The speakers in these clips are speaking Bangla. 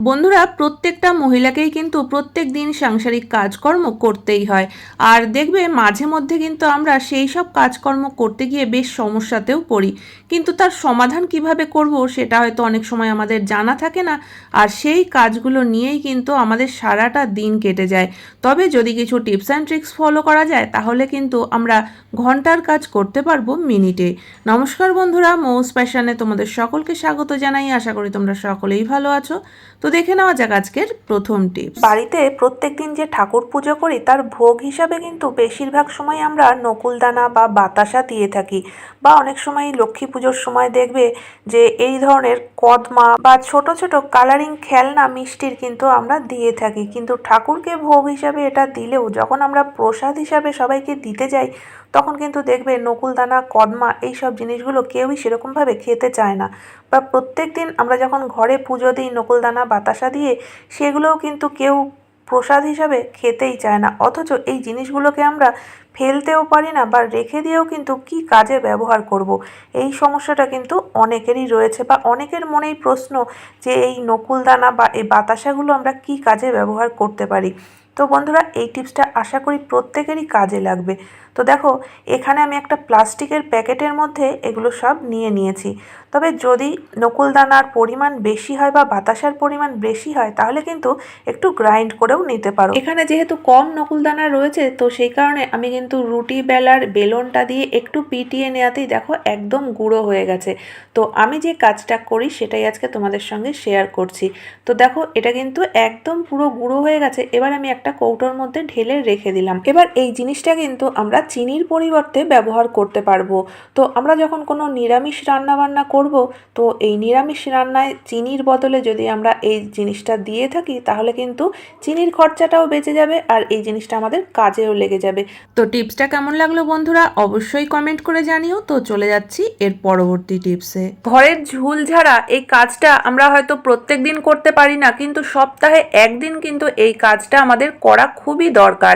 বন্ধুরা, প্রত্যেকটা মহিলাকেই কিন্তু প্রত্যেক দিন সাংসারিক কাজকর্ম করতেই হয়। আর দেখবে, মাঝে মধ্যে কিন্তু আমরা সেই সব কাজকর্ম করতে গিয়ে বেশ সমস্যাতেও পড়ি। কিন্তু তার সমাধান কীভাবে করব সেটা হয়তো অনেক সময় আমাদের জানা থাকে না। আর সেই কাজগুলো নিয়েই কিন্তু আমাদের সারাটা দিন কেটে যায়। তবে যদি কিছু টিপস অ্যান্ড ট্রিক্স ফলো করা যায়, তাহলে কিন্তু আমরা ঘণ্টার কাজ করতে পারব মিনিটে। নমস্কার বন্ধুরা মৌস প্যাশনে তোমাদের সকলকে স্বাগত জানাই। আশা করি তোমরা সকলেই ভালো আছো। তো দেখে নেওয়া যাক আজকের প্রথম টিপস বাড়িতে প্রত্যেক দিন যে ঠাকুর পুজো করি, তার ভোগ হিসাবে কিন্তু বেশিরভাগ সময় আমরা নকুলদানা বা বাতাসা দিয়ে থাকি। বা অনেক সময় লক্ষ্মী পুজোর সময় দেখবে যে এই ধরনের কদমা বা ছোট ছোট কালারিং খেলনা মিষ্টির কিন্তু আমরা দিয়ে থাকি। কিন্তু ঠাকুরকে ভোগ হিসাবে এটা দিলেও যখন আমরা প্রসাদ হিসাবে সবাইকে দিতে যাই তখন কিন্তু দেখবে নকুলদানা, কদমা এই সব জিনিসগুলো কেউই সেরকমভাবে খেতে চায় না। বা প্রত্যেক দিন আমরা যখন ঘরে পুজো দিই নকুলদানা, বাতাসা দিয়ে, সেগুলোও কিন্তু কেউ প্রসাদ হিসাবে খেতেই চায় না। অথচ এই জিনিসগুলোকে আমরা ফেলতেও পারি না বা রেখে দিয়েও কিন্তু কি কাজে ব্যবহার করব। এই সমস্যাটা কিন্তু অনেকেরই রয়েছে বা অনেকের মনেই প্রশ্ন যে এই নকুলদানা বা এই বাতাসাগুলো আমরা কি কাজে ব্যবহার করতে পারি? তো বন্ধুরা, এই টিপসটা আশা করি প্রত্যেকেরই কাজে লাগবে। তো দেখো, এখানে আমি একটা প্লাস্টিকের প্যাকেটের মধ্যে এগুলো সব নিয়ে নিয়েছি। তবে যদি নকুলদানার পরিমাণ বেশি হয় বা বাতাসার পরিমাণ বেশি হয়, তাহলে কিন্তু একটু গ্রাইন্ড করেও নিতে পারো। এখানে যেহেতু কম নকুলদানা রয়েছে, তো সেই কারণে আমি কিন্তু রুটি, বেলার বেলনটা দিয়ে একটু পিটিয়ে নেওয়াতেই দেখো একদম গুঁড়ো হয়ে গেছে। তো আমি যে কাজটা করি, সেটাই আজকে তোমাদের সঙ্গে শেয়ার করছি। তো দেখো, এটা কিন্তু একদম পুরো গুঁড়ো হয়ে গেছে। এবার আমি একটা কৌটোর মধ্যে ঢেলে রেখে দিলাম। এবার এই জিনিসটা কিন্তু আমরা চিনির পরিবর্তে ব্যবহার করতে পারব। তো আমরা যখন কোনো নিরামিষ রান্না বান্না করব, তো এই নিরামিষ রান্নায় চিনির বদলে যদি আমরা এই জিনিসটা দিয়ে থাকি, তাহলে কিন্তু চিনির খরচাটাও বেঁচে যাবে আর এই জিনিসটা আমাদের কাজেও লেগে যাবে। তো টিপসটা কেমন লাগল বন্ধুরা? অবশ্যই কমেন্ট করে জানিও। তো চলে যাচ্ছি এর পরবর্তী টিপসে। ঘরের ঝুল ঝাড়া, এই কাজটা আমরা হয়তো প্রত্যেক দিন করতে পারি না, কিন্তু সপ্তাহে একদিন কিন্তু এই কাজটা আমাদের করা খুবই দরকার।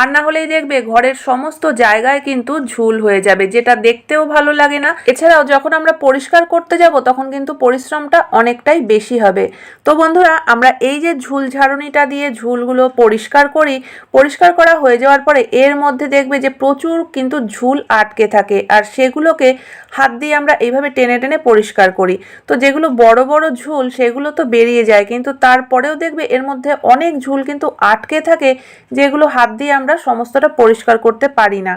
আর না হলেই দেখবে ঘরের সমস্ত জায়গায় কিন্তু ঝুল হয়ে যাবে, যেটা দেখতেও ভালো লাগে না। এছাড়াও যখন আমরা পরিষ্কার করতে যাব, তখন কিন্তু পরিশ্রমটা অনেকটাই বেশি হবে। তো বন্ধুরা, আমরা এই যে ঝুল ঝাড়ুনিটা দিয়ে ঝুলগুলো পরিষ্কার করি, পরিষ্কার করা হয়ে যাওয়ার পরে এর মধ্যে দেখবে যে প্রচুর কিন্তু ঝুল আটকে থাকে। আর সেগুলোকে হাত দিয়ে আমরা এইভাবে টেনে টেনে পরিষ্কার করি। তো যেগুলো বড় বড় ঝুল, সেগুলো তো বেরিয়ে যায়, কিন্তু তারপরেও দেখবে এর মধ্যে অনেক ঝুল কিন্তু আটকে থাকে, যেগুলো হাত দিয়ে আমরা সমস্তটা পরিষ্কার করতে পারি না।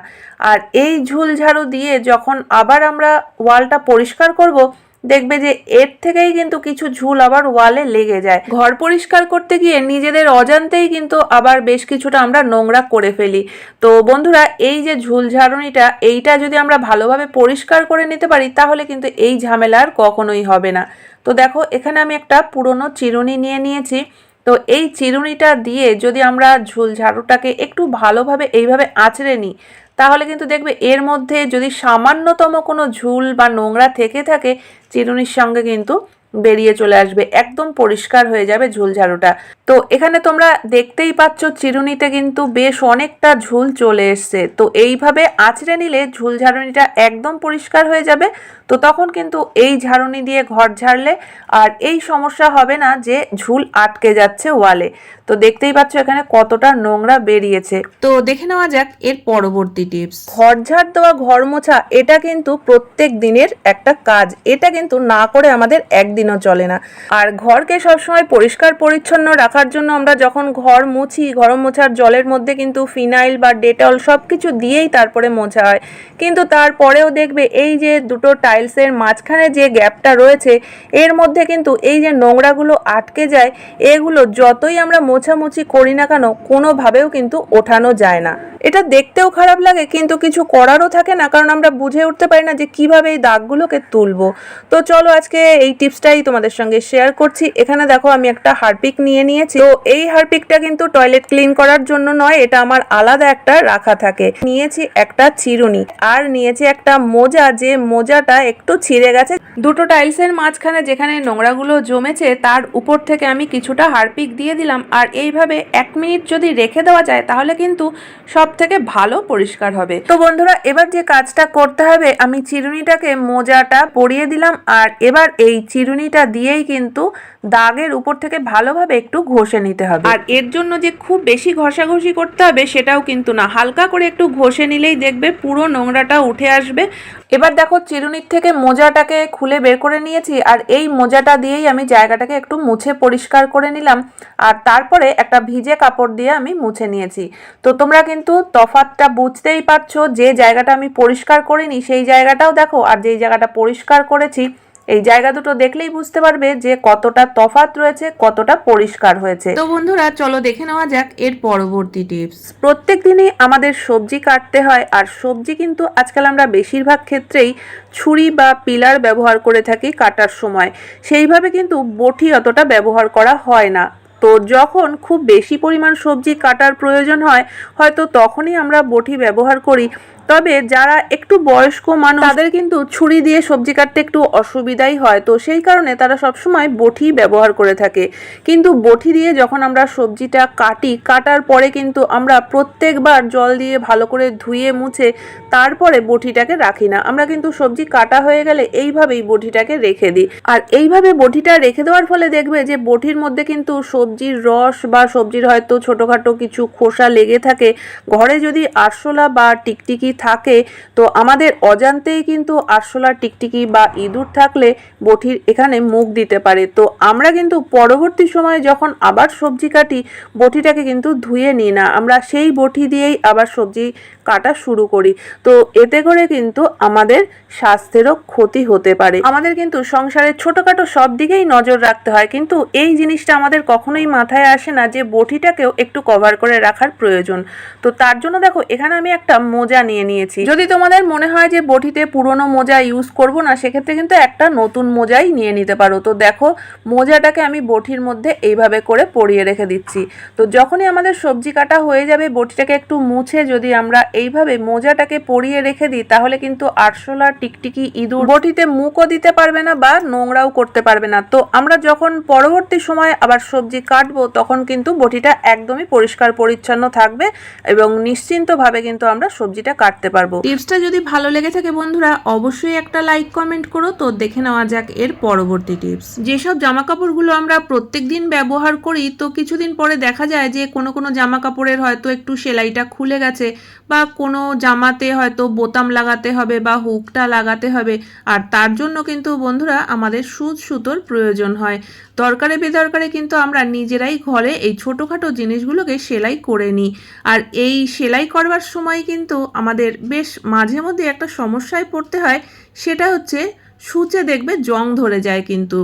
আর এই ঝুল ঝাড়ু দিয়ে যখন আবার আমরা ওয়ালটা পরিষ্কার করব, দেখবে যে এর থেকেই কিন্তু কিছু ঝুল আবার ওয়ালে লেগে যায়। ঘর পরিষ্কার করতে গিয়ে নিজেদের অজান্তেই কিন্তু আবার বেশ কিছুটা আমরা নোংরা করে ফেলি। তো বন্ধুরা, এই যে ঝুল ঝাড়ুনিটা, এইটা যদি আমরা ভালোভাবে পরিষ্কার করে নিতে পারি, তাহলে কিন্তু এই ঝামেলা আর কখনোই হবে না। তো দেখো, এখানে আমি একটা পুরনো চিরুনি নিয়ে নিয়েছি। তো এই চিরুনিটা দিয়ে যদি আমরা ঝুল ঝাড়ুটাকে একটু ভালোভাবে এইভাবে আঁচড়ে নিই, তাহলে কিন্তু দেখবে এর মধ্যে যদি সামান্যতম কোনো ঝুল বা নোংরা থেকে থাকে, চিরুনির সঙ্গে কিন্তু বেরিয়ে চলে আসবে। একদম পরিষ্কার হয়ে যাবে ঝুল ঝাড়ুটা তো এখানে তোমরা দেখতেই পাচ্ছ চিরুনিতে কিন্তু বেশ অনেকটা ঝুল চলে এসছে। তো এইভাবে আঁচড়ে নিলে ঝুল ঝাড়ুনিটা একদম পরিষ্কার হয়ে যাবে। তো তখন কিন্তু এই ঝাড়ুনি দিয়ে ঘর ঝাড়লে আর এই সমস্যা হবে না যে ঝুল আটকে যাচ্ছে ওয়ালে। তো দেখতেই পাচ্ছ এখানে কতটা নোংরা বেরিয়েছে। তো দেখে নেওয়া যাক এর পরবর্তী টিপস। ঘর ঝাড় দেওয়া ঘর মোছা এটা কিন্তু প্রত্যেক দিনের একটা কাজ। এটা কিন্তু না করে আমাদের একদিনও চলে না। আর ঘরকে সবসময় পরিষ্কার পরিচ্ছন্ন রাখার জন্য আমরা যখন ঘর মুছি ঘর মোছার জলের মধ্যে কিন্তু ফিনাইল বা ডেটল সব কিছু দিয়েই তারপরে মোছা হয়। কিন্তু তারপরেও দেখবে এই যে দুটো টাইলসের মাঝখানে যে গ্যাপটা রয়েছে, এর মধ্যে কিন্তু এই যে নোংরাগুলো আটকে যায়, এগুলো যতই আমরা মোছামুছি করি না কেন, কোনোভাবেও কিন্তু ওঠানো যায় না। এটা দেখতেও খারাপ লাগে, কিন্তু কিছু করারও থাকে না, কারণ আমরা বুঝে উঠতে পারি না যে কীভাবে এই দাগগুলোকে তুলবো। তো চলো আজকে এই টিপসটাই তোমাদের সঙ্গে শেয়ার করছি। এখানে দেখো আমি একটা হারপিক নিয়ে নিয়েছি। তো এই হারপিকটা কিন্তু টয়লেট ক্লিন করার জন্য নয়, এটা আমার আলাদা একটা রাখা থাকে। নিয়েছি একটা চিরুনি, আর নিয়েছি একটা মোজা, যে মোজাটা একটু ছিঁড়ে গেছে। দুটো টাইলসের মাঝখানে যেখানে নোংরাগুলো জমেছে, তার উপর থেকে আমি কিছুটা হারপিক দিয়ে দিলাম। আর এইভাবে এক মিনিট যদি রেখে দেওয়া যায়, তাহলে কিন্তু সব থেকে ভালো পরিষ্কার হবে। তো বন্ধুরা, এবার যে কাজটা করতে হবে, আমি চিরুনিটাকে মোজাটা পরিয়ে দিলাম। আর এবার এই চিরুনিটা দিয়েই কিন্তু দাগের উপর থেকে ভালোভাবে একটু ঘষে নিতে হবে। আর এর জন্য যে খুব বেশি ঘষাঘষি করতে হবে সেটাও কিন্তু না। হালকা করে একটু ঘষে নিলেই দেখবে পুরো নোংরাটা উঠে আসবে। এবার দেখো চিরুনির থেকে মোজাটাকে খুলে বের করে নিয়েছি আর এই মোজাটা দিয়েই আমি জায়গাটাকে একটু মুছে পরিষ্কার করে নিলাম। আর তারপরে একটা ভিজে কাপড় দিয়ে আমি মুছে নিয়েছি। তো তোমরা কিন্তু তফাতটা বুঝতেই পারছ যে জায়গাটা আমি পরিষ্কার করিনি সেই জায়গাটাও দেখো। আর যেই জায়গাটা পরিষ্কার করেছি এই জায়গা দুটো দেখলেই বুঝতে পারবে যে কতটা তফাত রয়েছে কতটা পরিষ্কার হয়েছে। তো বন্ধুরা চলো দেখে নেওয়া যাক এর পরবর্তী টিপস। প্রত্যেক দিনই আমাদের সবজি কাটতে হয় আর সবজি কিন্তু আজকাল আমরা বেশিরভাগ ক্ষেত্রেই ছুরি বা পিলার ব্যবহার করে থাকি কাটার সময়। সেইভাবে কিন্তু বটি অতটা ব্যবহার করা হয় না। তো যখন খুব বেশি পরিমাণ সবজি কাটার প্রয়োজন হয় হয়তো তখনই আমরা বটি ব্যবহার করি। তবে যারা একটু বয়স্ক মানুষ, তাদের কিন্তু ছুরি দিয়ে সবজি কাটতে একটু অসুবিধাই হয়। তো সেই কারণে তারা সবসময় বটি ব্যবহার করে থাকে। কিন্তু বটি দিয়ে যখন আমরা সবজিটা কাটি, কাটার পরে কিন্তু আমরা প্রত্যেকবার জল দিয়ে ভালো করে ধুয়ে মুছে তারপরে বটিটাকে রাখি না। আমরা কিন্তু সবজি কাটা হয়ে গেলে এইভাবেই বটিটাকে রেখে দিই। আর এইভাবে বটিটা রেখে দেওয়ার ফলে দেখবে যে বটির মধ্যে কিন্তু সবজির রস বা সবজির হয়তো ছোটোখাটো কিছু খোসা লেগে থাকে। ঘরে যদি আরশোলা বা টিকটিকি থাকে, তো আমাদের অজান্তেই কিন্তু আরশোলা টিকটিকি বা ইঁদুর থাকলে বটির এখানে মুখ দিতে পারে। তো আমরা কিন্তু পরবর্তী সময়ে যখন আবার সবজি কাটি, বটিটাকে কিন্তু ধুয়ে নিই না। আমরা সেই বটি দিয়েই আবার সবজি কাটা শুরু করি। তো এতে করে কিন্তু আমাদের স্বাস্থ্যেরও ক্ষতি হতে পারে। আমাদের কিন্তু সংসারের ছোটোখাটো সব দিকেই নজর রাখতে হয়। কিন্তু এই জিনিসটা আমাদের কখনোই মাথায় আসে না যে বটিটাকেও একটু কভার করে রাখার প্রয়োজন। তো তার জন্য দেখো, এখানে আমি একটা মোজা নিয়ে নিয়েছি। যদি তোমাদের মনে হয় যে বটিতে পুরনো মোজা ইউজ করব না, সেক্ষেত্রে কিন্তু একটা নতুন মোজাই নিয়ে নিতে পারো। তো দেখো, মোজাটাকে আমি বটির মধ্যে এইভাবে করে পরিয়ে রেখে দিচ্ছি। তো যখনই আমাদের সবজি কাটা হয়ে যাবে, বটিটাকে একটু মুছে যদি আমরা এইভাবে মোজাটাকে পরিয়ে রেখে দিই, তাহলে কিন্তু আরশোলা টিকটিকি ইঁদুর বটিতে মুখও দিতে পারবে না বা নোংরাও করতে পারবে না। তো আমরা যখন পরবর্তী সময় আবার সবজি কাটবো, তখন কিন্তু বটিটা একদমই পরিষ্কার পরিচ্ছন্ন থাকবে এবং নিশ্চিন্তভাবে কিন্তু আমরা সবজিটা কাটতে পারব। টিপসটা যদি ভালো লেগে থাকে বন্ধুরা, অবশ্যই একটা লাইক কমেন্ট করো। তো দেখে নেওয়া যাক এর পরবর্তী টিপস। যেসব জামা কাপড়গুলো আমরা প্রত্যেক দিন ব্যবহার করি, তো কিছুদিন পরে দেখা যায় যে কোনো কোনো জামা কাপড়ের হয়তো একটু সেলাইটা খুলে গেছে বা কোনো জামাতে হয়তো বোতাম লাগাতে হবে বা হুকটা লাগাতে হবে। আর তার জন্য কিন্তু বন্ধুরা আমাদের সুদ সুতোর প্রয়োজন হয়। দরকারে বেদরকারে কিন্তু আমরা নিজেরাই ঘরে এই ছোটোখাটো জিনিসগুলোকে সেলাই করে নিই। আর এই সেলাই করবার সময় কিন্তু আমাদের বেশ মাঝে মধ্যে একটা সমস্যায় পড়তে হয়, সেটা হচ্ছে সূচে দেখবে জং ধরে যায় কিন্তু।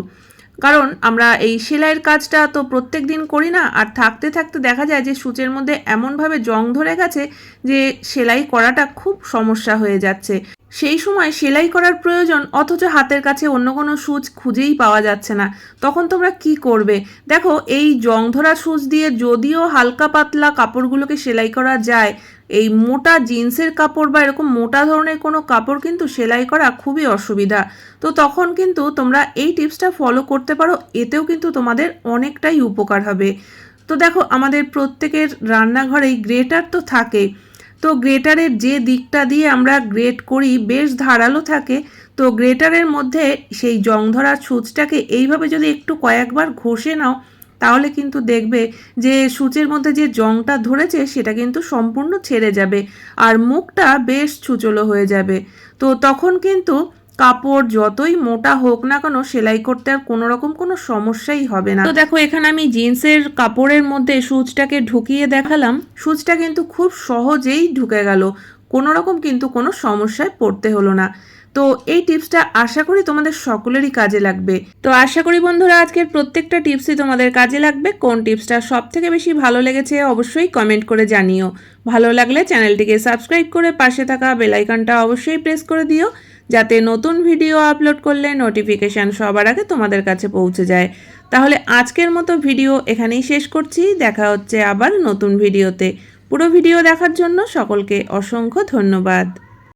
কারণ আমরা এই সেলাইয়ের কাজটা তো প্রত্যেক দিন করি না, আর থাকতে থাকতে দেখা যায় যে সূচের মধ্যে এমনভাবে জং ধরে গেছে যে সেলাই করাটা খুব সমস্যা হয়ে যাচ্ছে। সেই সময় সেলাই করার প্রয়োজন অথচ হাতের কাছে অন্য কোনো সুচ খুঁজেই পাওয়া যাচ্ছে না। তখন তোমরা কি করবে? দেখো, এই জং ধরা সুচ দিয়ে যদিও হালকা পাতলা কাপড়গুলোকে সেলাই করা যায় এই মোটা জিন্সের কাপড় বা এরকম মোটা ধরনের কোনো কাপড় কিন্তু সেলাই করা খুবই অসুবিধা। তো তখন কিন্তু তোমরা এই টিপসটা ফলো করতে পারো, এতেও কিন্তু তোমাদের অনেকটাই উপকার হবে। তো দেখো, আমাদের প্রত্যেকের রান্নাঘরেই গ্রেটার তো থাকে। তো গ্রেটারের যে দিকটা দিয়ে আমরা গ্রেট করি বেশ ধারালো থাকে। তো গ্রেটারের মধ্যে সেই জং ধরা ছুঁচটাকে এইভাবে যদি একটু কয়েকবার ঘষে নাও তাহলে কিন্তু দেখবে যে সূচের মধ্যে যে জংটা ধরেছে সেটা কিন্তু সম্পূর্ণ ছেড়ে যাবে আর মুখটা বেশ ছুচলো হয়ে যাবে। তো তখন কিন্তু কাপড় যতই মোটা হোক না কেন সেলাই করতে আর কোনো রকম কোনো সমস্যাই হবে না। তো দেখো এখানে আমি জিন্সের কাপড়ের মধ্যে সুচটাকে ঢুকিয়ে দেখালাম। সুচটা কিন্তু খুব সহজেই ঢুকে গেল। কোনো রকম কিন্তু কোনো সমস্যায় পড়তে হলো না। তো এই টিপসটা আশা করি তোমাদের সকলেরই কাজে লাগবে। তো আশা করি বন্ধুরা, আজকের প্রত্যেকটা টিপসই তোমাদের কাজে লাগবে। কোন টিপসটা সব থেকে বেশি ভালো লেগেছে অবশ্যই কমেন্ট করে জানিও। ভালো লাগলে চ্যানেলটিকে সাবস্ক্রাইব করে পাশে থাকা বেলাইকনটা অবশ্যই প্রেস করে দিও, যাতে নতুন ভিডিও আপলোড করলে নোটিফিকেশান সবার আগে তোমাদের কাছে পৌঁছে যায়। তাহলে আজকের মতো ভিডিও এখানেই শেষ করছি। দেখা হচ্ছে আবার নতুন ভিডিওতে। পুরো ভিডিও দেখার জন্য সকলকে অসংখ্য ধন্যবাদ।